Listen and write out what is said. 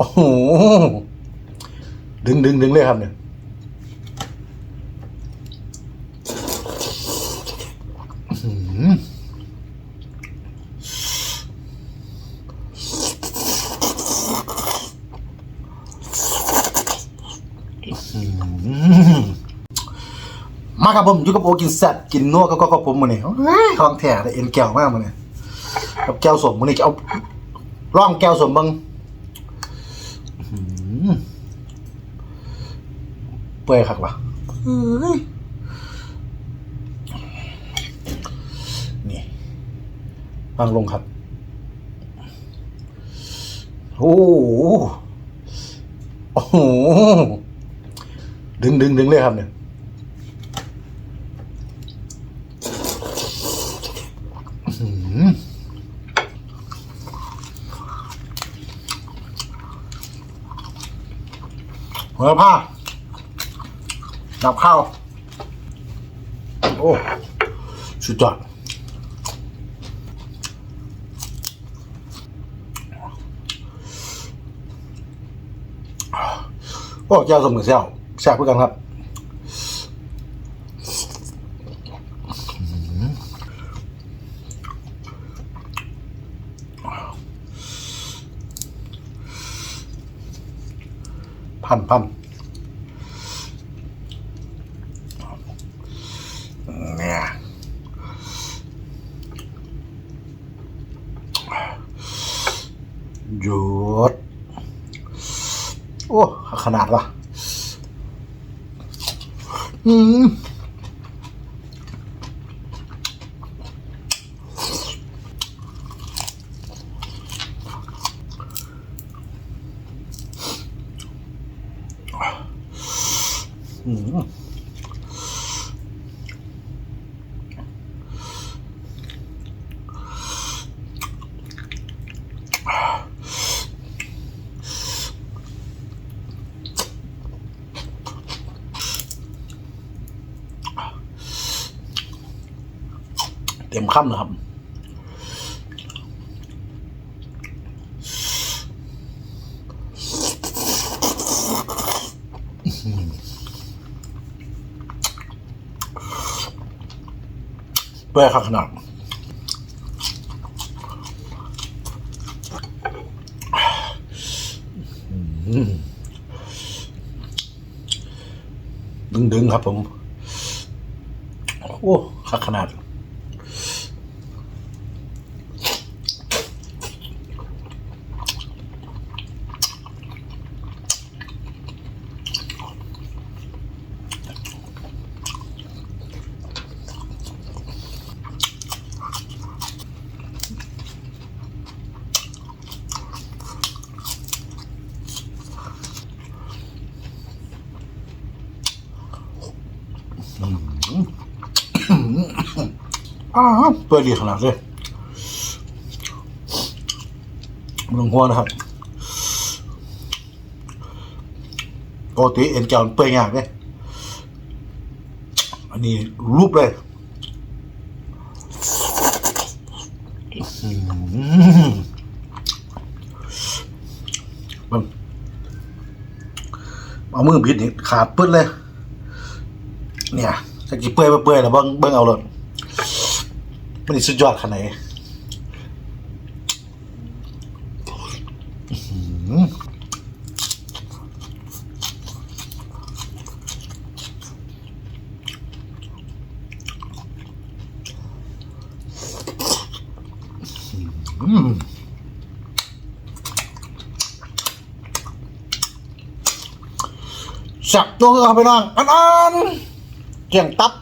โอ้โหดึงดึงดึงเลยครับเนี่ยอื้อหือมาครับผมอยู่กับโอกินแซ่บกินนัวก็ก็กับผมมาเนี่ยของแท้เลยเอ็นแก้วมากมาเนี่ยกับแก้วสมมาเนี่ยเอาร่องแก้วสมบัง ปื่อยคักวะนี่วางลงครับ โอ้โหโอ้โหดึงดึงดึงเลยครับเนี่ยอื้อหือหัวผ้า ดับข้าว โอ้ สุดยอดโอ้เจ้าสมุนเซลแซ่บเพื่อกันครับพันพัน เนี่ย หยุดโอ้ขนาดวะอืมอืม เต็มคำนะครับเปื่อยครับขนาดดึงๆครับผม โอ้ขักขนาด อ้าวเปื่อยดีขนาดเลยไมันต้องห่วงนะครับปกติเอ็นแกวมันเปื่อยยากเลยอันนี้รูปเลยมันเอามือบิดนี่ขาดปึ๊ดเลย เนี่ยจะกี่เปื่อยเปื่อยแล้วเบิ้งเบิ้งเอาเลย มันสุดยอดขนาดไหนสับตัวเข้าไปน้องอันอันเกี่ยงตับ